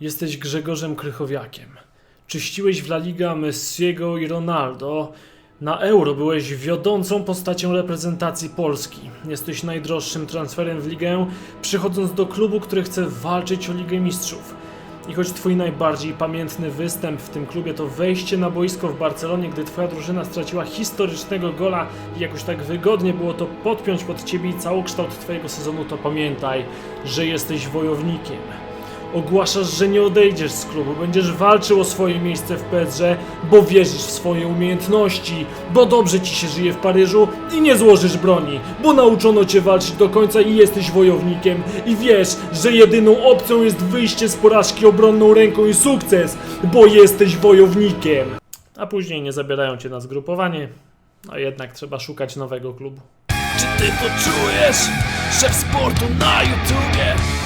Jesteś Grzegorzem Krychowiakiem. Czyściłeś w La Liga Messiego i Ronaldo. Na Euro byłeś wiodącą postacią reprezentacji Polski. Jesteś najdroższym transferem w ligę, przychodząc do klubu, który chce walczyć o Ligę Mistrzów. I choć twój najbardziej pamiętny występ w tym klubie to wejście na boisko w Barcelonie, gdy twoja drużyna straciła historycznego gola i jakoś tak wygodnie było to podpiąć pod ciebie i całokształt twojego sezonu, to pamiętaj, że jesteś wojownikiem. Ogłaszasz, że nie odejdziesz z klubu, będziesz walczył o swoje miejsce w PSG, bo wierzysz w swoje umiejętności, bo dobrze ci się żyje w Paryżu i nie złożysz broni, bo nauczono cię walczyć do końca i jesteś wojownikiem i wiesz, że jedyną opcją jest wyjście z porażki obronną ręką i sukces, bo jesteś wojownikiem. A później nie zabierają cię na zgrupowanie, a jednak trzeba szukać nowego klubu. Czy ty to czujesz? Szef sportu na YouTubie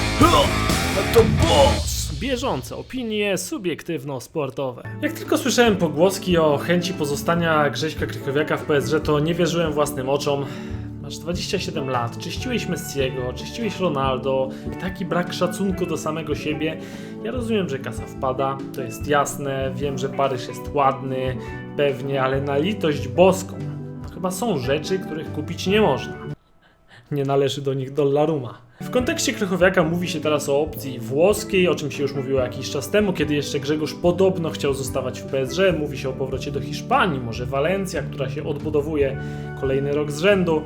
to boss Bieżące opinie subiektywno-sportowe. Jak tylko słyszałem pogłoski o chęci pozostania Grześka Krychowiaka w PSG, to nie wierzyłem własnym oczom. Masz 27 lat, czyściłeś Messiego, czyściłeś Ronaldo i taki brak szacunku do samego siebie. Ja rozumiem, że kasa wpada, to jest jasne, wiem, że Paryż jest ładny, pewnie, ale na litość boską. Chyba są rzeczy, których kupić nie można nie należy do nich dollaruma. W kontekście Krychowiaka mówi się teraz o opcji włoskiej, o czym się już mówiło jakiś czas temu, kiedy jeszcze Grzegorz podobno chciał zostawać w PSG. Mówi się o powrocie do Hiszpanii, może Walencja, która się odbudowuje kolejny rok z rzędu.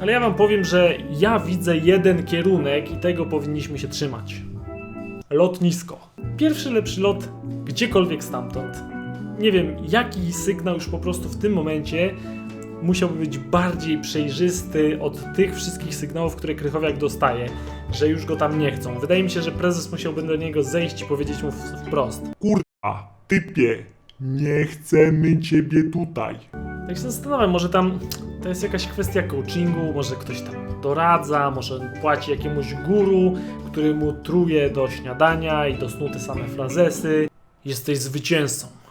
Ale ja wam powiem, że ja widzę jeden kierunek i tego powinniśmy się trzymać. Lotnisko. Pierwszy lepszy lot gdziekolwiek stamtąd. Nie wiem, jaki sygnał już po prostu w tym momencie musiałby być bardziej przejrzysty od tych wszystkich sygnałów, które Krychowiak dostaje, że już go tam nie chcą. Wydaje mi się, że prezes musiałby do niego zejść i powiedzieć mu wprost. Kurwa, typie, nie chcemy ciebie tutaj. Tak się zastanawiam, może tam to jest jakaś kwestia coachingu, może ktoś tam doradza, może płaci jakiemuś guru, który mu truje do śniadania i do snu te same frazesy. Jesteś zwycięzcą.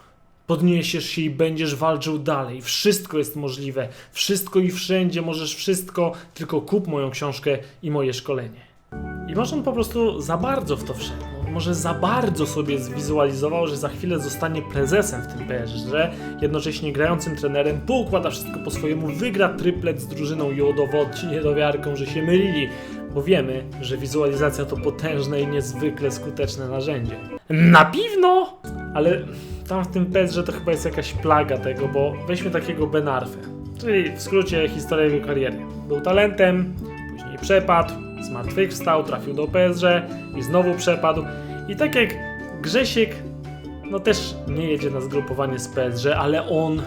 Podniesiesz się i będziesz walczył dalej. Wszystko jest możliwe. Wszystko i wszędzie możesz wszystko, tylko kup moją książkę i moje szkolenie. I może on po prostu za bardzo w to wszedł. Może za bardzo sobie zwizualizował, że za chwilę zostanie prezesem w tym PSG, jednocześnie grającym trenerem, poukłada wszystko po swojemu, wygra triplet z drużyną i udowodni niedowiarkom, że się mylili, bo wiemy, że wizualizacja to potężne i niezwykle skuteczne narzędzie. Na pewno! Ale tam w tym PSG to chyba jest jakaś plaga tego, bo weźmy takiego Ben Arfę, czyli w skrócie historia jego kariery. Był talentem, później przepadł, zmartwychwstał, trafił do PSG i znowu przepadł. I tak jak Grzesiek, no też nie jedzie na zgrupowanie z PSG, ale on,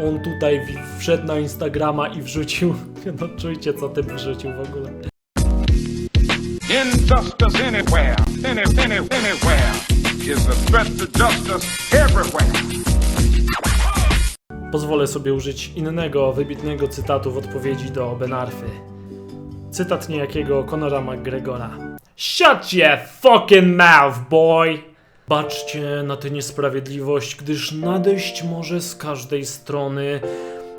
on tutaj wszedł na Instagrama i wrzucił, no czujcie co ty wrzucił w ogóle. Injustice anywhere, any, any, anywhere is a threat to justice everywhere. Pozwolę sobie użyć innego, wybitnego cytatu w odpowiedzi do Benarfy. Cytat niejakiego Conora McGregora. Shut your fucking mouth, boy! Baczcie na tę niesprawiedliwość, gdyż nadejść może z każdej strony.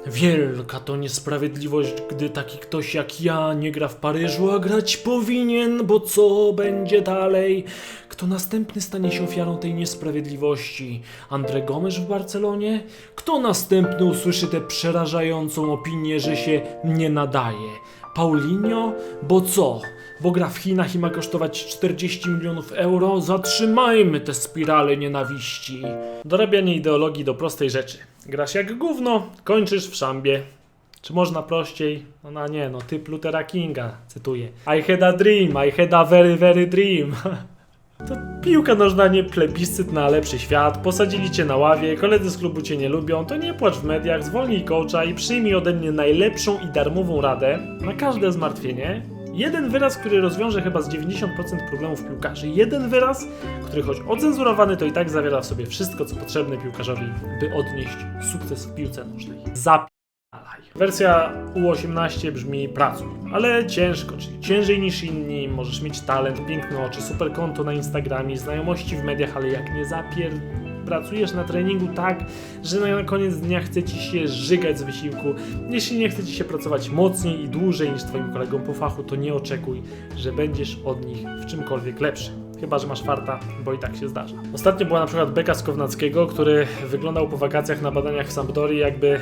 Wielka to niesprawiedliwość, gdy taki ktoś jak ja nie gra w Paryżu, a grać powinien, bo co będzie dalej? Kto następny stanie się ofiarą tej niesprawiedliwości? Andre Gomes w Barcelonie? Kto następny usłyszy tę przerażającą opinię, że się nie nadaje? Paulinho? Bo co? Bo gra w Chinach i ma kosztować 40 milionów euro? Zatrzymajmy tę spiralę nienawiści. Dorabianie ideologii do prostej rzeczy. Grasz jak gówno, kończysz w szambie. Czy można prościej? No, no nie, no typ Luthera Kinga, cytuję. I had a dream, I had a very, very dream. To piłka nożna nie plebiscyt na lepszy świat, posadzili cię na ławie, koledzy z klubu cię nie lubią, to nie płacz w mediach, zwolnij coacha i przyjmij ode mnie najlepszą i darmową radę na każde zmartwienie. Jeden wyraz, który rozwiąże chyba z 90% problemów piłkarzy. Jeden wyraz, który choć ocenzurowany, to i tak zawiera w sobie wszystko, co potrzebne piłkarzowi, by odnieść sukces w piłce nożnej. Zapi Dalej. Wersja U18 brzmi pracuj, ale ciężko, czyli ciężej niż inni, możesz mieć talent, piękne oczy, super konto na Instagramie, znajomości w mediach, ale jak nie zapier... pracujesz na treningu tak, że na koniec dnia chce ci się żygać z wysiłku, jeśli nie chce ci się pracować mocniej i dłużej niż twoim kolegom po fachu, to nie oczekuj, że będziesz od nich w czymkolwiek lepszy. Chyba, że masz farta, bo i tak się zdarza. Ostatnio była na przykład Beka z Kownackiego, który wyglądał po wakacjach na badaniach w Sampdorii jakby...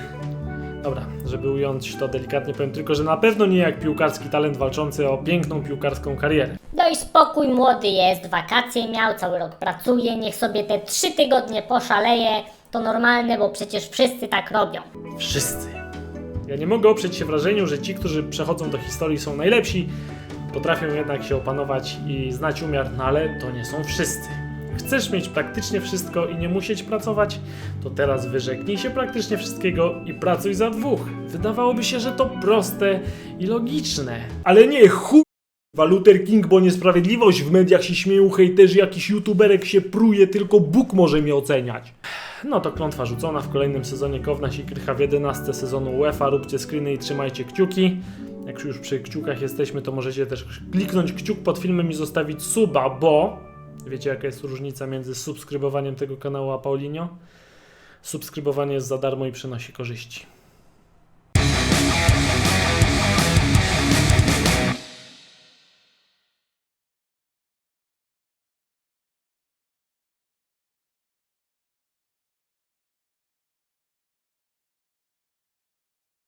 Dobra, żeby ująć to delikatnie, powiem tylko, że na pewno nie jak piłkarski talent walczący o piękną piłkarską karierę. Daj spokój, młody jest, wakacje miał, cały rok pracuje, niech sobie te trzy tygodnie poszaleje. To normalne, bo przecież wszyscy tak robią. Wszyscy. Ja nie mogę oprzeć się wrażeniu, że ci, którzy przechodzą do historii są najlepsi, potrafią jednak się opanować i znać umiar, no ale to nie są wszyscy. Chcesz mieć praktycznie wszystko i nie musieć pracować, to teraz wyrzeknij się praktycznie wszystkiego i pracuj za dwóch. Wydawałoby się, że to proste i logiczne. Ale nie, chuj! Luther King, bo niesprawiedliwość w mediach się śmieją hejterzy, jakiś youtuberek się pruje, tylko Bóg może mnie oceniać. No to klątwa rzucona w kolejnym sezonie Kownaś i Krycha w 11 sezonu UEFA. Róbcie screeny i trzymajcie kciuki. Jak już przy kciukach jesteśmy, to możecie też kliknąć kciuk pod filmem i zostawić suba, bo wiecie jaka jest różnica między subskrybowaniem tego kanału a Paulinio? Subskrybowanie jest za darmo i przynosi korzyści.